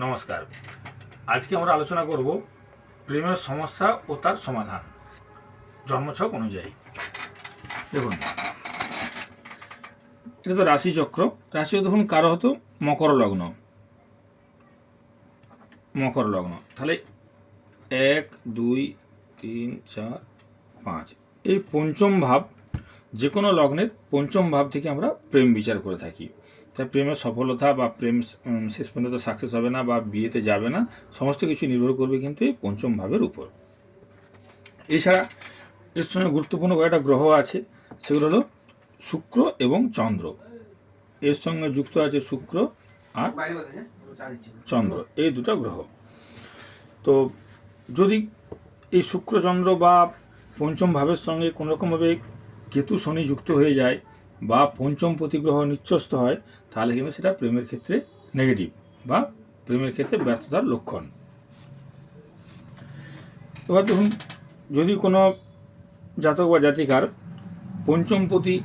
নমস্কার। আজকে আমরা আলোচনা করব প্রেমের সমস্যা ও তার সমাধান। জন্মছক অনুযায়ী। দেখুন। এটা তো রাশিচক্র। রাশি দেখুন কারও হতো মকর লগ্ন। মকর লগ্ন। তাহলে এক, দুই, তিন, চার, পাঁচ। এই পঞ্চম ভাব যে কোনো লগ্নের পঞ্চম ভাব থেকে আমরা প্রেম বিচার করে থাকি। তাই প্রেমের সফলতা বা প্রেম শেষ পর্যন্ত সাকসেস হবে না বা বিয়েতে যাবে না, সমস্ত কিছু নির্ভর করবে কিন্তু এই পঞ্চম ভাবের উপর। এছাড়া এর সঙ্গে গুরুত্বপূর্ণ কয়েকটা গ্রহ আছে, সেগুলো হলো শুক্র এবং চন্দ্র। এর সঙ্গে যুক্ত আছে শুক্র আর চন্দ্র, এই দুটো গ্রহ। তো যদি এই শুক্র, চন্দ্র বা পঞ্চম ভাবের সঙ্গে কোনোরকমভাবে কেতু, শনি যুক্ত হয়ে যায় বা পঞ্চম প্রতিগ্রহ নিচ্ছস্ত হয় তাহলে কিন্তু সেটা প্রেমের ক্ষেত্রে নেগেটিভ বা প্রেমের ক্ষেত্রে ব্যর্থতার লক্ষণ। এবার দেখুন, যদি কোনো জাতক বা জাতিকার পঞ্চমপতি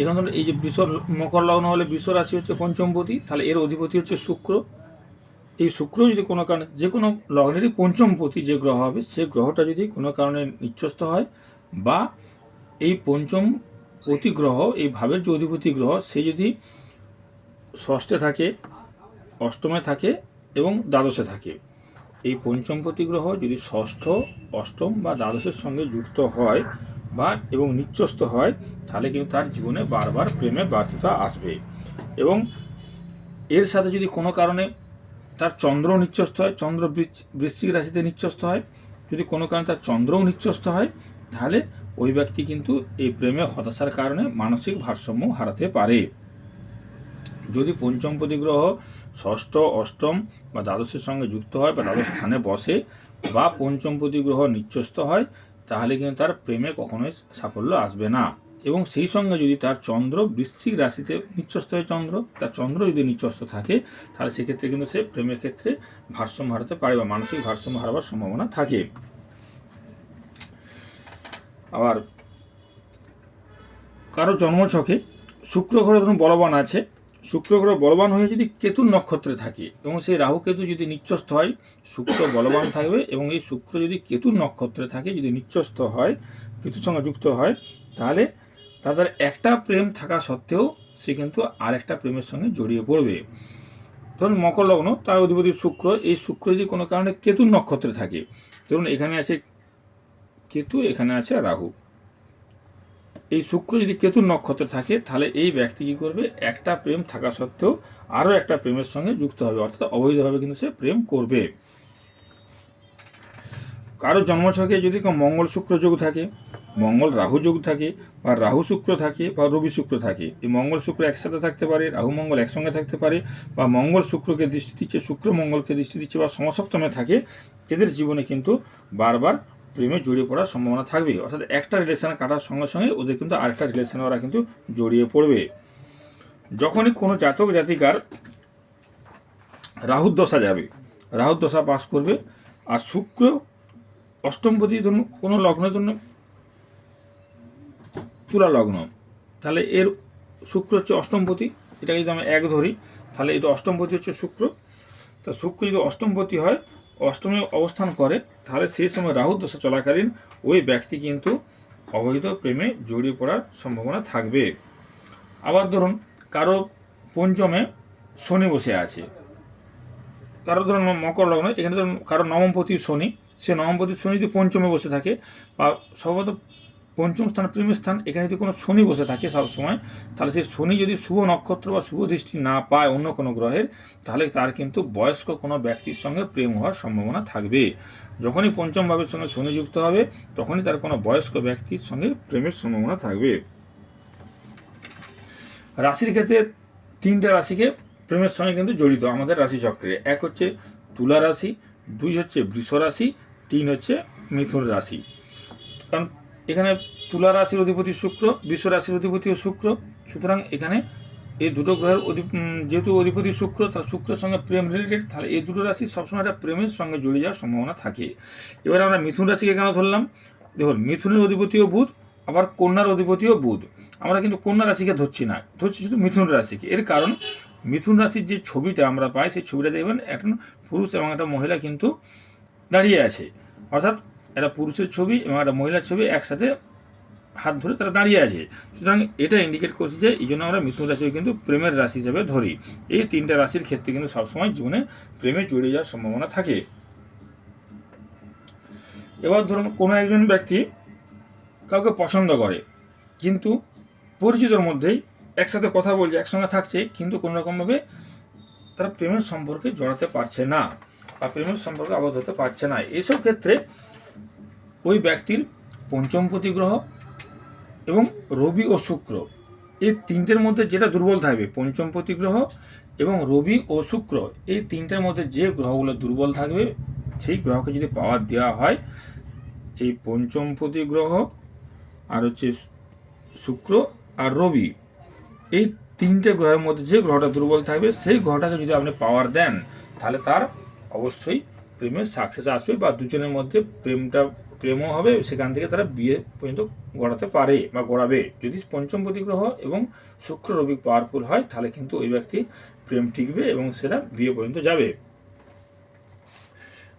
এখানে ধরুন এই যে বৃষ মকর লগ্ন হলে বৃষ রাশি হচ্ছে পঞ্চমপতি তাহলে এর অধিপতি হচ্ছে শুক্র। এই শুক্র যদি কোনো কারণে, যে কোনো লগ্নেরই পঞ্চমপতি যে গ্রহ হবে, সে গ্রহটা যদি কোনো কারণে নিচ্ছস্ত হয় বা এই পঞ্চম পতি গ্রহ, এই ভাবের যে অধিপতি গ্রহ, সে যদি ষষ্ঠে থাকে, অষ্টমে থাকে এবং দ্বাদশে থাকে। এই পঞ্চমপতি গ্রহ যদি ষষ্ঠ, অষ্টম বা দ্বাদশের সঙ্গে যুক্ত হয় বা এবং নিচ্ছস্ত হয়, তাহলে কিন্তু তার জীবনে বারবার প্রেমে ব্যর্থতা আসবে। এবং এর সাথে যদি কোনো কারণে তার চন্দ্র নিচ্ছস্ত হয়, চন্দ্র বৃশ্চিক রাশিতে নিচ্ছস্ত হয়, যদি কোনো কারণে তার চন্দ্রও নিচ্ছস্ত হয়, তাহলে ওই ব্যক্তি কিন্তু এই প্রেমে হতাশার কারণে মানসিক ভারসাম্য হারাতে পারে। যদি পঞ্চমপতি গ্রহ ষষ্ঠ, অষ্টম বা দ্বাদশের সঙ্গে যুক্ত হয় বা দ্বাদশ স্থানে বসে বা পঞ্চমপতি গ্রহ নিচ্ছস্ত হয়, তাহলে কিন্তু তার প্রেমে কখনোই সাফল্য আসবে না। এবং সেই সঙ্গে যদি তার চন্দ্র বৃশ্চিক রাশিতে নিচ্ছস্ত হয় চন্দ্র, তার চন্দ্র যদি নিচ্ছস্ত থাকে, তাহলে সেক্ষেত্রে কিন্তু সে প্রেমের ক্ষেত্রে ভারসাম্য হারাতে পারে বা মানসিক ভারসাম্য হারাবার সম্ভাবনা থাকে। আবার, কারও জন্মছকে শুক্র ঘরে ধরুন বলবান আছে শুক্র গ্রহ বলবান হয়ে যদি কেতুর নক্ষত্রে থাকে এবং সেই রাহু কেতু যদি নিচ্ছস্ত হয়, শুক্র বলবান থাকবে এবং এই শুক্র যদি কেতুর নক্ষত্রে থাকে, যদি নিচ্ছস্ত হয়, কেতুর সঙ্গে যুক্ত হয়, তাহলে তাদের একটা প্রেম থাকা সত্ত্বেও সে কিন্তু আরেকটা প্রেমের সঙ্গে জড়িয়ে পড়বে। ধরুন মকর লগ্ন, তার অধিপতি শুক্র, এই শুক্র যদি কোনো কারণে কেতুর নক্ষত্রে থাকে, ধরুন এখানে আছে কেতু, এখানে আছে রাহু। এই শুক্র যদি কেতুর নক্ষত্র থাকে, তাহলে এই ব্যক্তি কী করবে? একটা প্রেম থাকা সত্ত্বেও আরও একটা প্রেমের সঙ্গে যুক্ত হবে, অর্থাৎ অবৈধভাবে কিন্তু সে প্রেম করবে। কারও জন্মছকে যদি মঙ্গল শুক্র যোগ থাকে, মঙ্গল রাহু যোগ থাকে, বা রাহু শুক্র থাকে, বা রবি শুক্র থাকে, এই মঙ্গল শুক্র একসাথে থাকতে পারে, রাহু মঙ্গল একসঙ্গে থাকতে পারে, বা মঙ্গল শুক্রকে দৃষ্টি দিচ্ছে, শুক্র মঙ্গলকে দৃষ্টি দিচ্ছে, বা সমসপ্তমে থাকে, এদের জীবনে কিন্তু বারবার প্রেমে জড়িয়ে পড়ার সম্ভাবনা থাকবে অর্থাৎ একটা রিলেশন কাটার সঙ্গে সঙ্গে ওদের কিন্তু আরেকটা রিলেশনে ওরা কিন্তু জড়িয়ে পড়বে। যখনই কোনো জাতক জাতিকার রাহুর দশা যাবে, রাহুর দশা পাস করবে, আর শুক্র অষ্টমপতি ধরুন, কোনো লগ্নের জন্য তুলা লগ্ন, তাহলে এর শুক্র হচ্ছে অষ্টমপতি এটা যদি আমি এক ধরি, তাহলে এটা অষ্টমপতি হচ্ছে শুক্র। তা শুক্র যদি অষ্টমপতি হয় অষ্টমে অবস্থান করে, তাহলে সেই সময় রাহু দশা চলাকালীন ওই ব্যক্তি কিন্তু অবৈধ প্রেমে জড়িয়ে পড়ার সম্ভাবনা থাকবে। আবার ধরুন, কারও পঞ্চমে শনি বসে আছে। কারও ধরুন মকর লগ্ন, এখানে ধরুন কারও নবমপতি শনি, সে নবমপতি শনি যদি পঞ্চমে বসে থাকে, বা সম্ভবত পঞ্চম স্থান প্রেমের স্থান, এখানে যদি কোনো শনি বসে থাকে সবসময়, তাহলে সেই শনি যদি শুভ নক্ষত্র বা শুভ দৃষ্টি না পায় অন্য কোনো গ্রহের, তাহলে তার কিন্তু বয়স্ক কোনো ব্যক্তির সঙ্গে প্রেম হওয়ার সম্ভাবনা থাকবে। যখনই পঞ্চম ভাবের সঙ্গে শনি যুক্ত হবে, তখনই তার কোনো বয়স্ক ব্যক্তির সঙ্গে প্রেমের সম্ভাবনা থাকবে। রাশির ক্ষেত্রে তিনটা রাশিকে প্রেমের সঙ্গে কিন্তু জড়িত আমাদের রাশিচক্রে। এক হচ্ছে তুলা রাশি, দুই হচ্ছে বৃষ রাশি, তিন হচ্ছে মিথুন রাশি। কারণ এখানে তুলা রাশির অধিপতি শুক্র, বিশ্ব রাশির অধিপতিও শুক্র। সুতরাং এখানে এই দুটো গ্রহের অধি যেহেতু অধিপতি শুক্র, তার শুক্রের সঙ্গে প্রেম রিলেটেড তাহলে এই দুটো রাশি সবসময় একটা প্রেমের সঙ্গে জড়িয়ে যাওয়ার সম্ভাবনা থাকে। এবার আমরা মিথুন রাশিকে কেন ধরলাম? দেখুন, মিথুনের অধিপতিও বুধ, আবার কন্যার অধিপতিও বুধ। আমরা কিন্তু কন্যা রাশিকে ধরছি না, ধরছি শুধু মিথুন রাশিকে। এর কারণ, মিথুন রাশির যে ছবিটা আমরা পাই, সেই ছবিটা দেখবেন এখন পুরুষ এবং একটা মহিলা কিন্তু দাঁড়িয়ে আছে। অর্থাৎ একটা পুরুষের ছবি এবং একটা মহিলার ছবি একসাথে হাত ধরে তারা দাঁড়িয়ে আছে। সুতরাং এটা ইন্ডিকেট করছে যে এই জন্য আমরা মিথুন রাশিকে কিন্তু প্রেমের রাশি হিসেবে ধরি। এই তিনটা রাশির ক্ষেত্রে কিন্তু সবসময় জীবনে প্রেমে জড়িয়ে যাওয়ার সম্ভাবনা থাকে। এবার ধরুন কোনো একজন ব্যক্তি কাউকে পছন্দ করে, কিন্তু পরিচিতর মধ্যেই একসাথে কথা বলছে, একসঙ্গে থাকছে, কিন্তু কোনো রকমভাবে তারা প্রেমের সম্পর্কে জড়াতে পারছে না বা প্রেমের সম্পর্কে আবদ্ধ হতে পারছে না। এইসব ক্ষেত্রে ওই ব্যক্তির পঞ্চমপতি গ্রহ এবং রবি ও শুক্র। এই তিনটের মধ্যে যেটা দুর্বল থাকবে পঞ্চমপতি গ্রহ এবং রবি ও শুক্র, এই তিনটের মধ্যে যে গ্রহগুলো দুর্বল থাকবে, সেই গ্রহকে যদি পাওয়ার দেওয়া হয়, এই পঞ্চমপতি গ্রহ আর হচ্ছে শুক্র আর রবি, এই তিনটে গ্রহের মধ্যে যে গ্রহটা দুর্বল থাকবে, সেই গ্রহটাকে যদি আপনি পাওয়ার দেন, তাহলে তার অবশ্যই প্রেমের সাকসেস আসবে বা দুজনের মধ্যে প্রেমটা প্রেমও হবে, সেখান থেকে তারা বিয়ে পর্যন্ত গড়াতে পারে বা গড়াবে। যদি পঞ্চম প্রতিগ্রহ এবং শুক্র রবি পাওয়ারফুল হয়, তাহলে কিন্তু ওই ব্যক্তি প্রেম টিকবে এবং সেটা বিয়ে পর্যন্ত যাবে।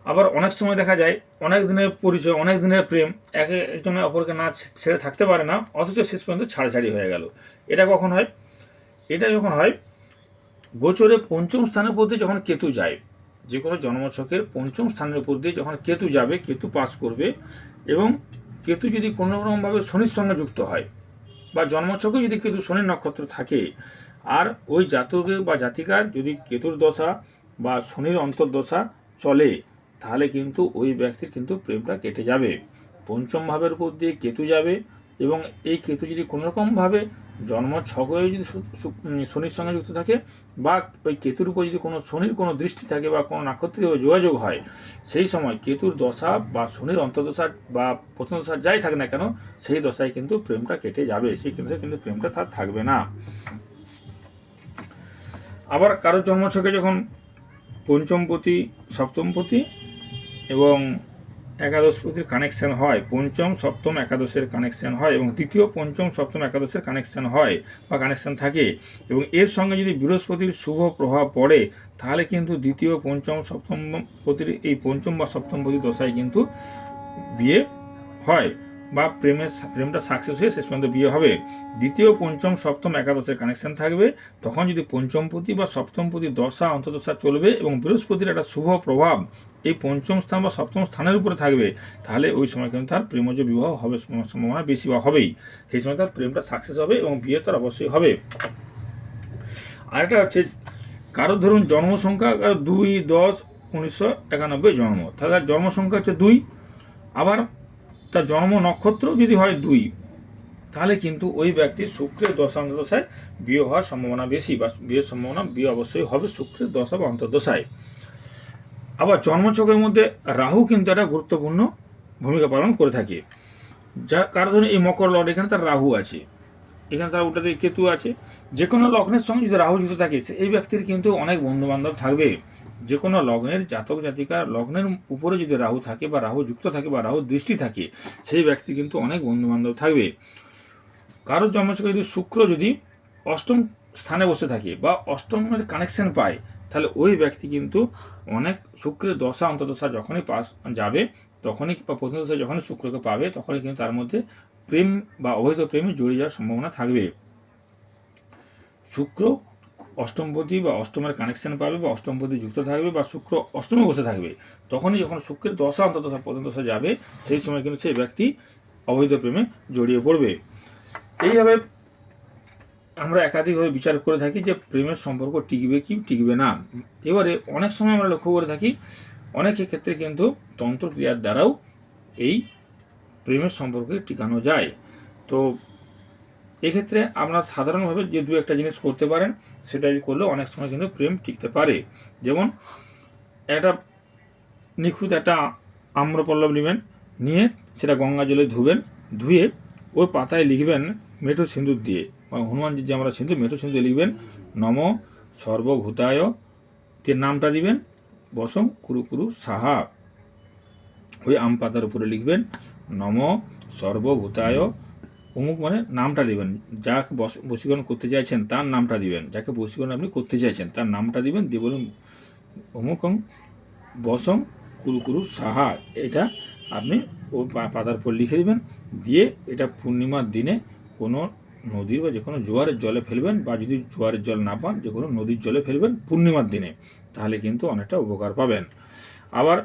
আবার অনেক সময় দেখা যায়, অনেক দিনের পরিচয়, অনেক দিনের প্রেম, একে একজনের অপরকে না ছেড়ে থাকতে পারে না, অথচ শেষ পর্যন্ত ছাড়াছাড়ি হয়ে গেল। এটা কখন হয়? এটা যখন হয়, গোচরে পঞ্চম স্থানের দিয়ে যখন কেতু যায় যে কোনো জন্মছকের পঞ্চম স্থানের উপর দিয়ে যখন কেতু যাবে, কেতু পাস করবে এবং কেতু যদি কোনো রকমভাবে শনির সঙ্গে যুক্ত হয় বা জন্মছকে যদি কেতু শনির নক্ষত্র থাকে, আর ওই জাতকে বা জাতিকার যদি কেতুর দশা বা শনির অন্তর্দশা চলে, তাহলে কিন্তু ওই ব্যক্তির কিন্তু প্রেমটা কেটে যাবে। পঞ্চম ভাবের উপর দিয়ে কেতু যাবে এবং এই কেতু যদি কোনো রকমভাবে জন্ম ছকে যদি শনির সঙ্গে যুক্ত থাকে বা ওই কেতুর উপর যদি কোনো শনির কোনো দৃষ্টি থাকে বা কোনো নাক্ষত্রিক যোগাযোগ হয়, সেই সময় কেতুর দশা বা শনির অন্তর্দশা বা প্রথম দশা যাই থাকে না কেন, সেই দশায় কিন্তু প্রেমটা কেটে যাবে, সেই ক্ষেত্রে কিন্তু প্রেমটা তার থাকবে না। আবার কারও জন্মছকে যখন পঞ্চমপতি, সপ্তমপতি এবং একাদশপতির কানেকশন হয়। পঞ্চম, সপ্তম একাদশের কানেকশন হয় এবং দ্বিতীয়, পঞ্চম, সপ্তম একাদশের কানেকশন হয় বা কানেকশন থাকে এবং এর সঙ্গে যদি বৃহস্পতির শুভ প্রভাব পড়ে, তাহলে কিন্তু দ্বিতীয়, পঞ্চম সপ্তম পতির এই পঞ্চম বা সপ্তম সপ্তমপতি দশায় কিন্তু বিয়ে হয় বা প্রেমের প্রেমটা সাকসেস হয়ে শেষ পর্যন্ত বিয়ে হবে। দ্বিতীয়, পঞ্চম, সপ্তম একাদশের কানেকশন থাকবে। তখন যদি পঞ্চমপতি বা সপ্তমপতি দশা অন্তদশা চলবে এবং বৃহস্পতির একটা শুভ প্রভাব এই পঞ্চম স্থান বা সপ্তম স্থানের উপরে থাকবে, তাহলে ওই সময় কিন্তু তার প্রেমজ বিবাহ হবে সম্ভাবনা বেশি বা হবেই। সেই সময় তার প্রেমটা সাকসেস হবে এবং বিয়ে তার অবশ্যই হবে। আরেকটা হচ্ছে, কারও ধরুন জন্ম সংখ্যা দুই, দশ, উনিশশো একানব্বই জন্ম। তাহলে তার জন্ম সংখ্যা হচ্ছে দুই। আবার তার জন্ম নক্ষত্র যদি হয় দুই, তাহলে কিন্তু ওই ব্যক্তির শুক্রের দশা অন্তর্দশায় বিয়ে হওয়ার সম্ভাবনা বেশি বা বিয়ের সম্ভাবনা, বিয়ে অবশ্যই হবে শুক্রের দশা বা অন্তর্দশায়। আবার জন্মছকের মধ্যে রাহু কিন্তু একটা গুরুত্বপূর্ণ ভূমিকা পালন করে থাকে। যা কারণ ধরুন এই মকর লগ্ন এখানে তার রাহু আছে। এখানে তার উল্টাতে কেতু আছে। যে কোনো লগ্নের সঙ্গে যদি রাহু যুক্ত থাকে এই ব্যক্তির কিন্তু অনেক বন্ধু বান্ধব থাকবে। যে কোনো লগ্নের জাতক জাতিকার লগ্নের উপরে যদি রাহু থাকে বা রাহু যুক্ত থাকে বা রাহু দৃষ্টি থাকে, সেই ব্যক্তি কিন্তু অনেক বন্ধু বান্ধব থাকবে। কারোর জন্মছকে যদি শুক্র যদি অষ্টম স্থানে বসে থাকে বা অষ্টমের কানেকশন পায় তাহলে ওই ব্যক্তি কিন্তু অনেক শুক্রের দশা অন্তদশা যখনই পাস যাবে, তখনই বা প্রথম দশা যখনই শুক্রকে পাবে, তখনই কিন্তু তার মধ্যে প্রেম বা অবৈধ প্রেমে জড়িয়ে যাওয়ার সম্ভাবনা থাকবে। শুক্র অষ্টমপতি বা অষ্টমের কানেকশন পাবে বা অষ্টমপতি যুক্ত থাকবে বা শুক্র অষ্টমে বসে থাকবে। তখনই যখন শুক্রের দশা অন্তদশা প্রথম দশা যাবে, সেই সময় কিন্তু সেই ব্যক্তি অবৈধ প্রেমে জড়িয়ে পড়বে। এইভাবে আমরা একাধিকভাবে বিচার করে থাকি যে প্রেমের সম্পর্ক টিকবে কি টিকবে না। এবারে অনেক সময় আমরা লক্ষ্য করে থাকি, অনেকের ক্ষেত্রে কিন্তু তন্ত্রক্রিয়ার দ্বারাও এই প্রেমের সম্পর্কে টিকানো যায়। তো এক্ষেত্রে আপনারা সাধারণভাবে যে দু একটা জিনিস করতে পারেন, সেটাই করলে অনেক সময় কিন্তু প্রেম টিকতে পারে। যেমন একটা নিখুঁত একটা আম্রপল্লব নেবেন, নিয়ে সেটা গঙ্গা জলে ধুবেন, ধুয়ে ওর পাতায় লিখবেন মেঠো সিঁদুর দিয়ে। বা হনুমানজির যে আমরা সিন্ধু, মেঠো সিন্ধু লিখবেন, নম সর্বভূতায়, তে নামটা দিবেন, বসম কুরু কুরু সাহা। ওই আম পাতার উপরে লিখবেন, নম সর্বভূতায়, অমুক মানে নামটা দিবেন। যাকে বস- বশীকরণ করতে চাইছেন, তার নামটা দিবেন। যাকে বশীকরণ আপনি করতে চাইছেন, তার নামটা দিবেন, দিয়ে বলুন, অমুকং বসং কুরু কুরু সাহা। এটা আপনি ও পাতার উপর লিখে দিবেন, দিয়ে এটা পূর্ণিমার দিনে কোনো নদীর বা যে কোনো জোয়ারের জলে ফেলবেন বা যদি জোয়ারের জল না পান, যে কোনো নদীর জলে ফেলবেন পূর্ণিমার দিনে, তাহলে কিন্তু অনেকটা উপকার পাবেন। আবার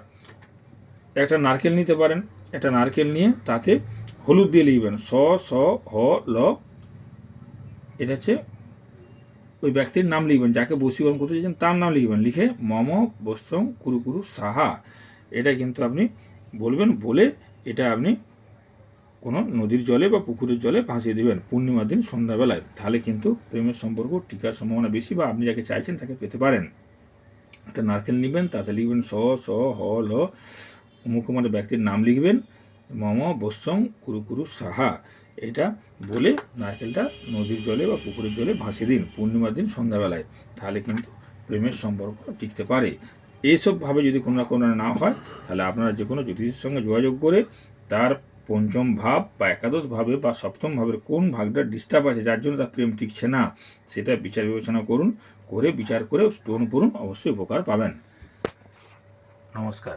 একটা নারকেল নিতে পারেন, একটা নারকেল নিয়ে তাতে হলুদ দিয়ে লিখবেন, স স, হ, ল। এটা হচ্ছে ওই ব্যক্তির নাম লিখবেন, যাকে বশীকরণ করতে চাইছেন তার নাম লিখবেন। লিখে মম বস্ত্রম কুরু কুরু সাহা। এটা কিন্তু আপনি বলবেন, বলে এটা আপনি কোনো নদীর জলে বা পুকুরের জলে ভাসিয়ে দিবেন পূর্ণিমার দিন সন্ধ্যাবেলায়। তাহলে কিন্তু প্রেমের সম্পর্ক টিকার সম্ভাবনা বেশি বা আপনি যাকে চাইছেন তাকে পেতে পারেন। একটা নারকেল নেবেন, তাতে লিখবেন স স, হ, ল। অমুক মানে ব্যক্তির নাম লিখবেন, মম বস্যং কুরু কুরু সাহা। এটা বলে নারকেলটা নদীর জলে বা পুকুরের জলে ভাসিয়ে দিন পূর্ণিমার দিন সন্ধ্যাবেলায়। তাহলে কিন্তু প্রেমের সম্পর্ক টিকতে পারে। এইসবভাবে যদি কোনো না কোনো না হয়, তাহলে আপনারা যে কোনো জ্যোতিষের সঙ্গে যোগাযোগ করে তার পঞ্চম ভাব বা একাদশ ভাবে বা সপ্তম ভাবের কোন ভাগটা ডিস্টার্ব আছে, যার জন্য তার প্রেম টিকছে না, সেটা বিচার বিবেচনা করুন, করে বিচার করে স্টোন করুন অবশ্যই উপকার পাবেন। নমস্কার।